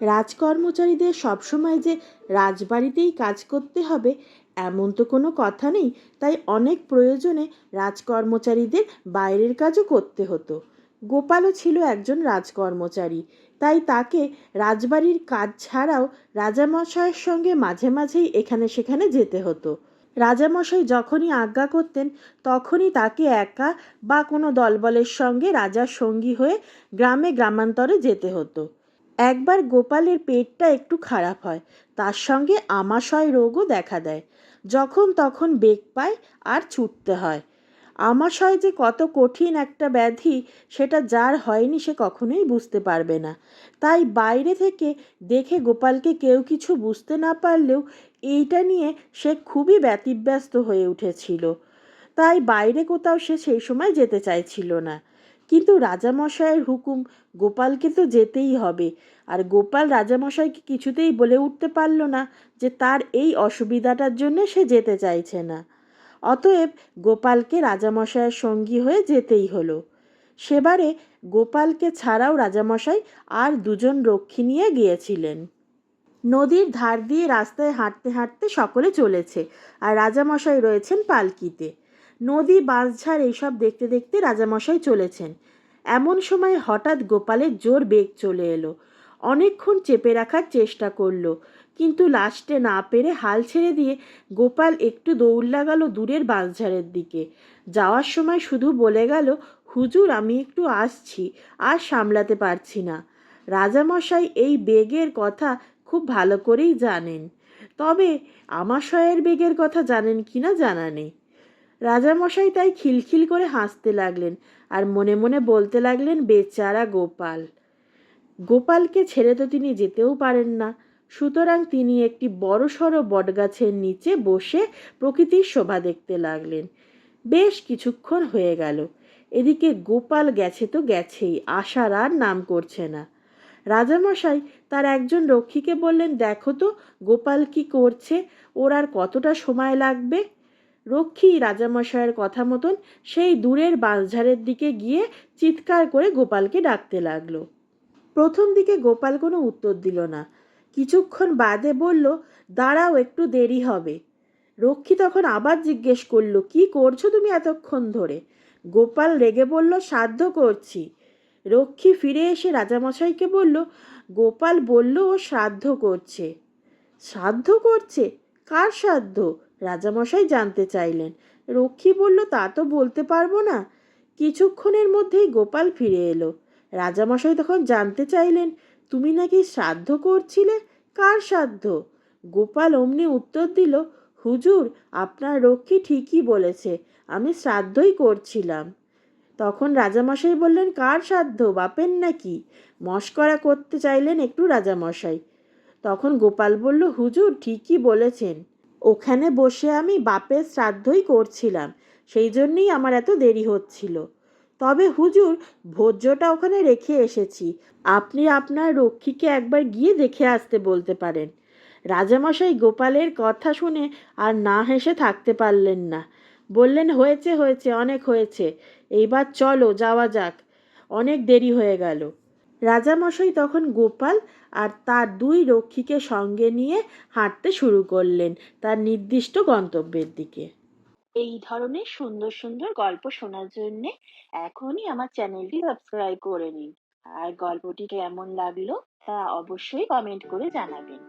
রাজকর্মচারীদের সবসময় যে রাজবাড়িতেই কাজ করতে হবে, এমন তো কোনো কথা নেই। তাই অনেক প্রয়োজনে রাজকর্মচারীদের বাইরের কাজও করতে হতো। গোপালও ছিল একজন রাজকর্মচারী। তাই তাকে রাজবাড়ির কাজ ছাড়াও রাজামশাইয়ের সঙ্গে মাঝে মাঝেই এখানে সেখানে যেতে হতো। রাজামশাই যখনই আজ্ঞা করতেন, তখনই তাকে একা বা কোনো দলবলের সঙ্গে রাজার সঙ্গী হয়ে গ্রামে গ্রামান্তরে যেতে হতো। একবার গোপালের পেটটা একটু খারাপ হয়, তার সঙ্গে আমাশয় রোগও দেখা দেয়। যখন তখন বেগ পায় আর ছুটতে হয়। আমাশয় যে কত কঠিন একটা ব্যাধি, সেটা যার হয়নি সে কখনোই বুঝতে পারবে না। তাই বাইরে থেকে দেখে গোপালকে কেউ কিছু বুঝতে না পারলেও এইটা নিয়ে সে খুবই ব্যতিব্যস্ত হয়ে উঠেছিল। তাই বাইরে কোথাও সে সেই সময় যেতে চাইছিল না। কিন্তু রাজামশাইয়ের হুকুম গোপালকে তো যেতেই হবে। আর গোপাল রাজামশাইকে কিছুতেই বলে উঠতে পারল না যে তার এই অসুবিধাটার জন্য সে যেতে চাইছে না। অতএব গোপালকে রাজামশাইয়ের সঙ্গী হয়ে যেতেই হলো। সেবারে গোপালকে ছাড়াও রাজামশাই আর দুজন রক্ষী নিয়ে গিয়েছিলেন। নদীর ধার দিয়ে রাস্তায় হাঁটতে হাঁটতে সকলে চলেছে, আর রাজামশাই রয়েছেন পালকিতে। নদী, বাঁশঝাড় এইসব দেখতে দেখতে রাজামশাই চলেছেন। এমন সময় হঠাৎ গোপালের জোর বেগ চলে এলো। অনেকক্ষণ চেপে রাখার চেষ্টা করল, কিন্তু লাস্টে না পেরে হাল ছেড়ে দিয়ে গোপাল একটু দৌড় লাগালো দূরের বাঁশঝাড়ের দিকে। যাওয়ার সময় শুধু বলে গেল, হুজুর, আমি একটু আসছি, আর সামলাতে পারছি না। রাজামশাই এই বেগের কথা খুব ভালো করেই জানেন। তবে আমাশয়ের বেগের কথা জানেন কি না জানা নেই। রাজামশাই তাই খিলখিল করে হাসতে লাগলেন আর মনে মনে বলতে লাগলেন, বেচারা গোপাল। গোপালকে ছেড়ে তো তিনি যেতেও পারেন না। সুতরাং তিনি একটি বড়সড় বটগাছের নিচে বসে প্রকৃতির শোভা দেখতে লাগলেন। বেশ কিছুক্ষণ হয়ে গেল। এদিকে গোপাল গেছে তো গেছেই, আশার আর নাম করছে না। রাজামশাই তার একজন রক্ষীকে বললেন, দেখো তো, গোপাল কি করছে? ওর আর কতটা সময় লাগবে? রক্ষী রাজামশাইয়ের কথা মতন সেই দূরের বাঁশঝাড়ের দিকে গিয়ে চিৎকার করে গোপালকে ডাকতে লাগল। প্রথম দিকে গোপাল কোনো উত্তর দিল না। কিছুক্ষণ বাদে বলল, দাঁড়াও, একটু দেরি হবে। রক্ষী তখন আবার জিজ্ঞেস করল, কি করছ তুমি এতক্ষণ ধরে? গোপাল রেগে বলল, সাধ্য করছি। রক্ষী ফিরে এসে রাজামশাইকে বলল, গোপাল বলল ও শ্রাদ্ধ করছে। শ্রাদ্ধ করছে? কার সাধ্য? রাজামশাই জানতে চাইলেন। রক্ষী বলল, তা তো বলতে পারব না। কিছুক্ষণের মধ্যেই গোপাল ফিরে এলো। রাজামশাই তখন জানতে চাইলেন, তুমি নাকি শ্রাদ্ধ করছিলে? কার শ্রাদ্ধ গোপাল অমনি উত্তর দিল, হুজুর, আপনার রক্ষী ঠিকই বলেছে, আমি শ্রাদ্ধই করছিলাম। তখন রাজামশাই বললেন, কার শ্রাদ্ধ বাপের নাকি? মস্করা করতে চাইলেন একটু রাজামশাই। তখন গোপাল বলল, হুজুর, ঠিকই বলেছেন। ওখানে বসে আমি বাপের শ্রাদ্ধই করছিলাম। সেই জন্যই আমার এত দেরি হচ্ছিল। তবে হুজুর, ভোজ্যটা ওখানে রেখে এসেছি। আপনি আপনার রক্ষীকে একবার গিয়ে দেখে আসতে বলতে পারেন। রাজামশাই গোপালের কথা শুনে আর না হেসে থাকতে পারলেন না। বললেন, হয়েছে হয়েছে, অনেক হয়েছে। এইবার চলো, যাওয়া যাক। অনেক দেরি হয়ে গেল। রাজামশাই তখন গোপাল আর তার দুই রক্ষীকে সঙ্গে নিয়ে হাঁটতে শুরু করলেন তার নির্দিষ্ট গন্তব্যের দিকে। এই ধরনের সুন্দর সুন্দর গল্প শোনার জন্য এখনই আমার চ্যানেলটি সাবস্ক্রাইব করে নিন। আর গল্পটি কেমন লাগল তা অবশ্যই কমেন্ট করে জানাবেন।